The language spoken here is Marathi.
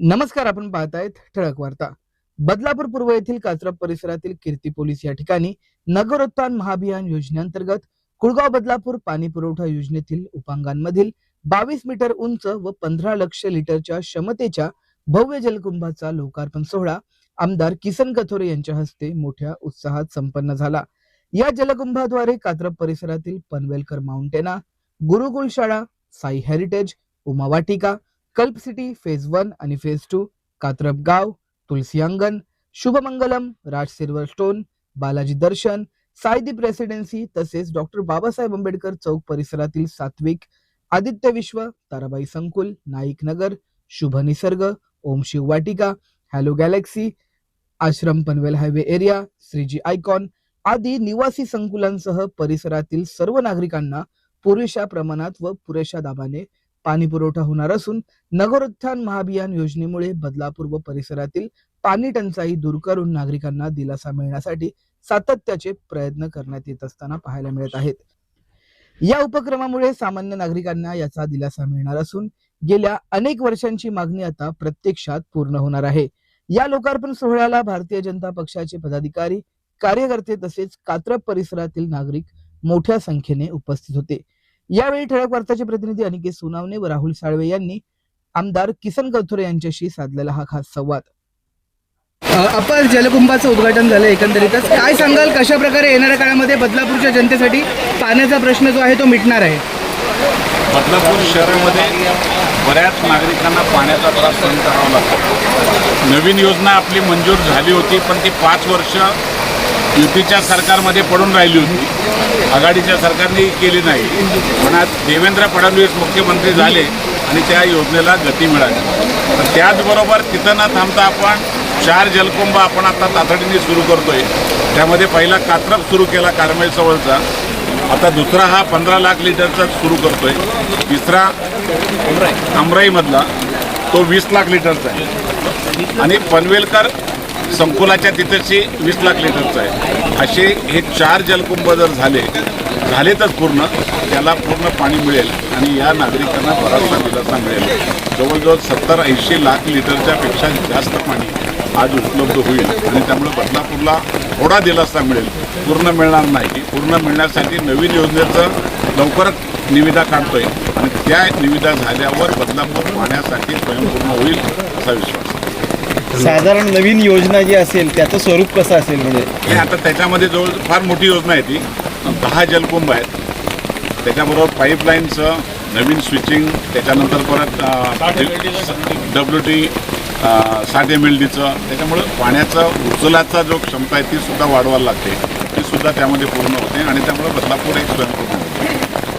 नमस्कार आपण पाहतायत ठळक वार्ता. बदलापूर पूर्व येथील कात्रप परिसरातील कीर्ती पोलीस या ठिकाणी नगरोत्थान महाभियान योजनेअंतर्गत कुळगाव बदलापूर पाणी पुरवठा योजनेतील उपांगांमधील बावीस मीटर उंच व पंधरा लक्ष लिटरच्या क्षमतेच्या भव्य जलकुंभाचा लोकार्पण सोहळा आमदार किसन कथोरे यांच्या हस्ते मोठ्या उत्साहात संपन्न झाला. या जलकुंभाद्वारे कात्रप परिसरातील पनवेलकर माउंटेना गुरुकुल शाळा Sai heritage Umavatika Kalp city phase one आणि फेज टू कात्रप गाव Tulsi Angan Shubhmangalam Raj silver stone Balaji Darshan Saideep residency तसेच डॉक्टर बाबासाहेब आंबेडकर चौक परिसरातील सात्विक आदित्य विश्व ताराबाई संकुल Naik Nagar Shubh Nisarg Om Shiv Vatika hello galaxy Ashram Panvel highway area Shreeji icon आदी निवासी संकुलांसह परिसरातील सर्व नागरिकांना पुरेशा प्रमाणात व पुरेशा दाबाने पाणी पुरवठा होणार असून नगरोत्थान महाभियान योजनेमुळे बदलापूर व परिसरातील पाणी टंचाई दूर करून नागरिकांना दिलासा मिळण्यासाठी सातत्याचे प्रयत्न करण्यात येत असताना पाहायला मिळत आहेत. या उपक्रमामुळे सामान्य नागरिकांना याचा दिलासा मिळणार असून गेल्या अनेक वर्षांची मागणी आता प्रत्यक्षात पूर्ण होणार आहे. या लोकार्पण सोहळ्याला भारतीय जनता पक्षाचे पदाधिकारी कार्यकर्ते तसेच कात्रप परिसरातील नागरिक मोठ्या संख्येने उपस्थित होते. यावेळी ठळक वार्ताचे प्रतिनिधी अनिकेत सोनावणे व राहुल साळवे यांनी आमदार किसन कथोरे यांच्याशी साधलेला हा खास संवाद. आपण जलकुंभाचं उद्घाटन झालं एकंदरीतच. काय सांगाल कशा प्रकारे येणाऱ्या काळामध्ये बदलापूरच्या जनतेसाठी पाण्याचा प्रश्न जो आहे तो मिटणार आहे? बदलापूर शहरामध्ये बऱ्याच नागरिकांना पाण्याचा त्रास सहन करावा लागतो. नवीन योजना आपली मंजूर झाली होती पण ती पाच वर्ष युतीच्या सरकारमध्ये पडून राहिली होती. आघाडीच्या सरकारने केली नाही. पण आज देवेंद्र फडणवीस मुख्यमंत्री झाले आणि त्या योजनेला गती मिळाली. तर त्याचबरोबर तिथं न थांबता आपण चार जलकुंभ आपण आता तातडीने सुरू करतोय. त्यामध्ये पहिला कात्रप सुरू केला कारमेल आता दुसरा हा पंधरा लाख लिटरचा सुरू करतोय. तिसरा अमराईमधला. तो वीस लाख लिटरचा आहे. आणि पनवेलकर संकुलाच्या तिथेची वीस लाख लिटरचं आहे. असे हे चार जलकुंभ जर झाले झालेतच पूर्ण त्याला पूर्ण पाणी मिळेल आणि या नागरिकांना बराचसा दिलासा मिळेल. जवळजवळ सत्तर ऐंशी लाख लिटरच्या पेक्षा जास्त पाणी आज उपलब्ध होईल आणि त्यामुळे बदलापूरला थोडा दिलासा मिळेल. पूर्ण मिळणार नाही. पूर्ण मिळण्यासाठी नवीन योजनेचं लवकरच निविदा काढतोय आणि त्या निविदा झाल्यावर बदलापूर पाण्यासाठी स्वयंपूर्ण होईल असा विश्वास आहे. साधारण नवीन योजना जी असेल त्याचं स्वरूप कसं असेल म्हणजे? आता त्याच्यामध्ये जवळ फार मोठी योजना आहे ती. दहा जलकुंभ आहेत. त्याच्याबरोबर पाईपलाईनचं नवीन स्विचिंग त्याच्यानंतर परत डब्ल्यू टी साठ एम एल डीचं त्याच्यामुळं पाण्याचा उचलाचा जो क्षमता आहे ती सुद्धा वाढवायला लागते. ती सुद्धा त्यामध्ये पूर्ण होते आणि त्यामुळे बदलापूर एक स्वयंपूर्ण होते.